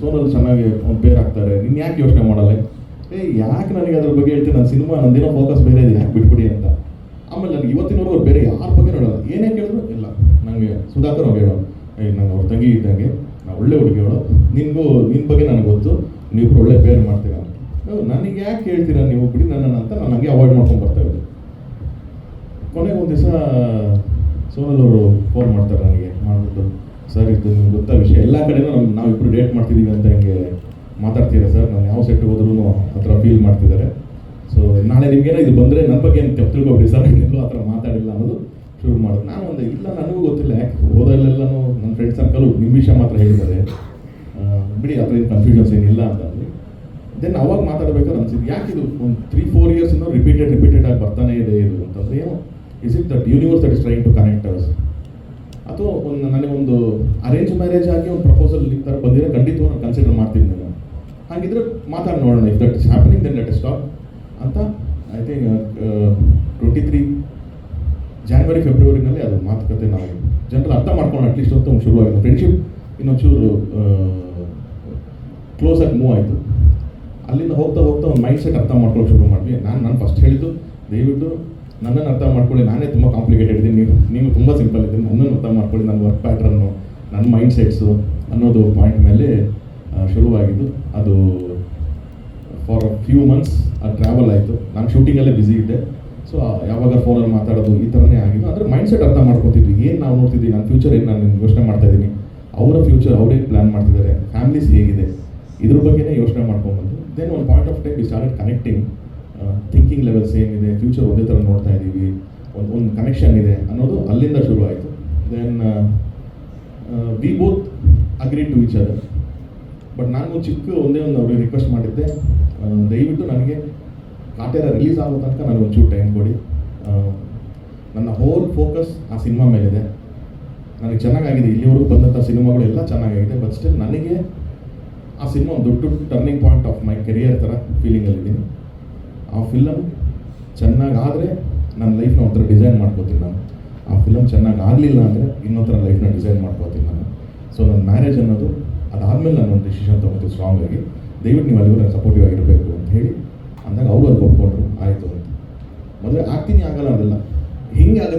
ಸೋನಲ್ಲಿ ಚೆನ್ನಾಗಿ ಒಂದು ಪೇರ್ ಆಗ್ತಾರೆ ನೀನು ಯಾಕೆ ಯೋಚನೆ ಮಾಡಲ್ಲ? ಏ, ಯಾಕೆ ನನಗೆ ಅದ್ರ ಬಗ್ಗೆ ಹೇಳ್ತೀನಿ ನನ್ನ ಸಿನಿಮಾ ನಂದಿನೋ ಫೋಕಸ್ ಬೇರೆ ಇದೆ, ಯಾಕೆ ಬಿಟ್ಬಿಡಿ ಅಂತ. ಆಮೇಲೆ ನನಗೆ ಇವತ್ತಿನವರೆಗೂ ಬೇರೆ ಯಾರ ಬಗ್ಗೆ ಹೇಳೋದು? ಏನೇ ಕೇಳಿದ್ರು ಇಲ್ಲ. ನನಗೆ ಸುಧಾಕರ್ ಅವ್ರು ಹೇಳೋದು ಏ ನಾನು ಅವ್ರ ತಂಗಿ ಇದ್ದಂಗೆ ನಾನು ಒಳ್ಳೆ ಹುಡುಗಿ ಹೇಳೋ ನಿನಗೂ ನಿನ್ನ ಬಗ್ಗೆ ನನಗೆ ಗೊತ್ತು. ನೀವು ಒಳ್ಳೆ ಪೇರ್ ಮಾಡ್ತೀರಾ ನನಗೆ ಯಾಕೆ ಹೇಳ್ತೀರಾ ನೀವು? ಬಿಡಿ ನನ್ನ ಅಂತ ನಾನು ಹಂಗೆ ಅವಾಯ್ಡ್ ಮಾಡ್ಕೊಂಡು ಬರ್ತಾ ಇದ್ದೆ. ಕೊನೆಗೆ ಒಂದು ದಿವಸ ಸೋನಲ್ ಅವರು ಫೋನ್ ಮಾಡ್ತಾರೆ ನನಗೆ, ಮಾಡಿಬಿಟ್ಟು. ಸರ್ ಇದು ನಿಮ್ಗೆ ಗೊತ್ತಾ ವಿಷಯ? ಎಲ್ಲ ಕಡೆನೂ ನಾವು ನಾವಿಬ್ಬರು ಡೇಟ್ ಮಾಡ್ತಿದ್ದೀವಿ ಅಂತ ಹಿಂಗೆ ಮಾತಾಡ್ತೀರಾ ಸರ್ ನಾನು ಯಾವ ಸೆಟ್ಗೆ ಹೋದ್ರೂ ಆ ಥರ ಫೀಲ್ ಮಾಡ್ತಿದ್ದಾರೆ. ಸೊ ನಾಳೆ ನಿಮ್ಗೇನೋ ಇದು ಬಂದರೆ ನನ್ನ ಬಗ್ಗೆ ಏನು ತಪ್ಪು ತಿಳ್ಕೊಬೇಡಿ ಸರ್ ಎಲ್ಲೂ ಆ ಥರ ಮಾತಾಡಿಲ್ಲ ಅನ್ನೋದು ಶುರು ಮಾಡೋದು. ನಾನು ಒಂದು ಇಲ್ಲ ನನಗೂ ಗೊತ್ತಿಲ್ಲ. ಯಾಕೆ ಹೋದಲ್ಲೆಲ್ಲನೂ ನನ್ನ ಫ್ರೆಂಡ್ ಸರ್ಕಲು ನಿಮ್ಮ ವಿಷಯ ಮಾತ್ರ ಹೇಳಿದ್ದಾರೆ. ಆ, ಬಿಡಿ ಅದ್ರ ಏನು ಕನ್ಫ್ಯೂಷನ್ಸ್ ಏನಿಲ್ಲ ಅಂತಂದ್ವಿ ದೆನ್ ಅವಾಗ ಮಾತಾಡಬೇಕಾದ್ರೆ ಅನ್ಸಿದ್ದು ಯಾಕೆ ಇದು ಒಂದು three four years repeated repeated ಆಗಿ ಬರ್ತಾನೆ ಇದೆ ಇದು ಅಂತಂದ್ರೆ ಏನು is it that universe that is trying to connect us ಅಥವಾ ಒಂದು ಅರೇಂಜ್ ಮ್ಯಾರೇಜ್ ಆಗಿ ಒಂದು ಪ್ರಪೋಸಲ್ ಈ ಥರ ಬಂದಿರೋ ಖಂಡಿತವಾಗಿ ನಾನು ಕನ್ಸಿಡರ್ ಮಾಡ್ತೀನಿ ನಾನು. ಹಾಗಿದ್ರೆ ಮಾತಾಡಿ ನೋಡೋಣ. If that is happening then let stop ಅಂತ I think twenty three January ಫೆಬ್ರವರಿನಲ್ಲಿ ಅದು ಮಾತುಕತೆ ನಾವು ಜನರು ಅರ್ಥ ಮಾಡ್ಕೊಂಡು ಅಟ್ಲೀಸ್ಟ್ ಅಂತ ಒಂದು ಆಯಿತು ಫ್ರೆಂಡ್ಶಿಪ್ ಇನ್ನೊಂಚೂರು ಕ್ಲೋಸ್ ಆಗಿ ಮೂವ್ ಆಯಿತು. ಅಲ್ಲಿಂದ ಹೋಗ್ತಾ ಹೋಗ್ತಾ ಒಂದು ಮೈಂಡ್ ಸೆಟ್ ಅರ್ಥ ಮಾಡ್ಕೊಳ್ಳೋಕೆ ಶುರು ಮಾಡಿದ್ವಿ. ನಾನು ನಾನು ಫಸ್ಟ್ ಹೇಳಿದ್ದು, ದಯವಿಟ್ಟು ನನ್ನನ್ನು ಅರ್ಥ ಮಾಡ್ಕೊಳ್ಳಿ ನಾನೇ ತುಂಬ ಕಾಂಪ್ಲಿಕೇಟೆಡ್ ಇದ್ದೀನಿ. ನೀವು ನೀವು ತುಂಬ ಸಿಂಪಲ್ ಇದ್ದೀನಿ. ನನ್ನನ್ನು ಅರ್ಥ ಮಾಡ್ಕೊಳ್ಳಿ ನನ್ನ ವರ್ಕ್ ಪ್ಯಾಟ್ರನ್ನು ನನ್ನ ಮೈಂಡ್ ಸೆಟ್ಸು ಅನ್ನೋದು ಪಾಯಿಂಟ್ ಮೇಲೆ ಆ, ಶುರುವಾಗಿದ್ದು ಅದು ಫಾರ್ ಫ್ಯೂ ಮಂತ್ಸ್ ಅದು ಟ್ರಾವೆಲ್ ಆಯಿತು. ನಾನು ಶೂಟಿಂಗಲ್ಲೇ ಬ್ಯುಸಿ ಇದ್ದೆ. ಸೊ ಯಾವಾಗ ಫೋನಲ್ಲಿ ಮಾತಾಡೋದು ಈ ಥರನೇ ಆಗಿದ್ದು. ಅಂದರೆ ಮೈಂಡ್ ಸೆಟ್ ಅರ್ಥ ಮಾಡ್ಕೊತಿದ್ವಿ. ಏನು ನಾವು ನೋಡ್ತಿದ್ವಿ? ನನ್ನ ಫ್ಯೂಚರ್ ಏನು ನಾನು ಯೋಚನೆ ಮಾಡ್ತಾ ಇದ್ದೀನಿ? ಅವರ ಫ್ಯೂಚರ್ ಅವ್ರೇನು ಪ್ಲ್ಯಾನ್ ಮಾಡ್ತಿದ್ದಾರೆ? ಫ್ಯಾಮಿಲೀಸ್ ಹೇಗಿದೆ? ಇದ್ರ ಬಗ್ಗೆನೇ ಯೋಚನೆ ಮಾಡ್ಕೊಂಡ್ಬಂದು then one point of time we start connecting thinking level same ಇದೆ ಫ್ಯೂಚರ್ ಒಂದೇ ಥರ ನೋಡ್ತಾ ಇದ್ದೀವಿ ಒಂದು ಒಂದು ಕನೆಕ್ಷನ್ ಇದೆ ಅನ್ನೋದು ಅಲ್ಲಿಂದ ಶುರು ಆಯಿತು. Then we both agree to each other but ನಾನು ಚಿಕ್ಕ ಒಂದೇ ಒಂದು ಅವ್ರಿಗೆ ರಿಕ್ವೆಸ್ಟ್ ಮಾಡಿದ್ದೆ ದಯವಿಟ್ಟು ನನಗೆ ಕಾಟೇರ ರಿಲೀಸ್ ಆಗೋ ತನಕ ನನಗೆ ಒಂಚೂರು ಟೈಮ್ ಕೊಡಿ. ನನ್ನ ಹೋಲ್ ಫೋಕಸ್ ಆ ಸಿನಿಮಾ ಮೇಲಿದೆ. ನನಗೆ ಚೆನ್ನಾಗಾಗಿದೆ, ಇಲ್ಲಿವರೆಗೂ ಬಂದಂಥ ಸಿನಿಮಾಗಳು ಎಲ್ಲ ಚೆನ್ನಾಗಾಗಿದೆ ಬಟ್ ಸ್ಟಿಲ್ ನನಗೆ ಆ ಸಿನಿಮಾ ಒಂದು ದೊಡ್ಡ turning point of my career ಥರ ಫೀಲಿಂಗಲ್ಲಿದ್ದೀನಿ ಆ ಫಿಲಮ್ ಚೆನ್ನಾಗಾದರೆ ನನ್ನ ಲೈಫ್ನ ಒಂಥರ ಡಿಸೈನ್ ಮಾಡ್ಕೋತೀನಿ ನಾನು. ಆ ಫಿಲಮ್ ಚೆನ್ನಾಗಿ ಆಗಲಿಲ್ಲ ಅಂದರೆ ಇನ್ನೊಂಥರ ಲೈಫ್ನ ಡಿಸೈನ್ ಮಾಡ್ಕೋತೀನಿ ನಾನು. ಸೊ ನನ್ನ ಮ್ಯಾರೇಜ್ ಅನ್ನೋದು ಅದಾದಮೇಲೆ ನಾನು ಒಂದು ಡಿಸಿಷನ್ ತೊಗೊತೀನಿ ಸ್ಟ್ರಾಂಗ್ ಆಗಿ. ದಯವಿಟ್ಟು ನೀವು ಅಲ್ಲಿವರೆಗೆ ಸಪೋರ್ಟಿವ್ ಆಗಿರಬೇಕು ಅಂತ ಹೇಳಿ ಅಂದಾಗ ಅವರು ಅದಕ್ಕೆ ಒಪ್ಕೊಂಡ್ರು. ಆಯಿತು ಅಂತ. ಮದುವೆ ಆಗ್ತೀನಿ, ಆಗಲ್ಲ ಅದೆಲ್ಲ. ಹಿಂಗೆ ಆಗುತ್ತೆ?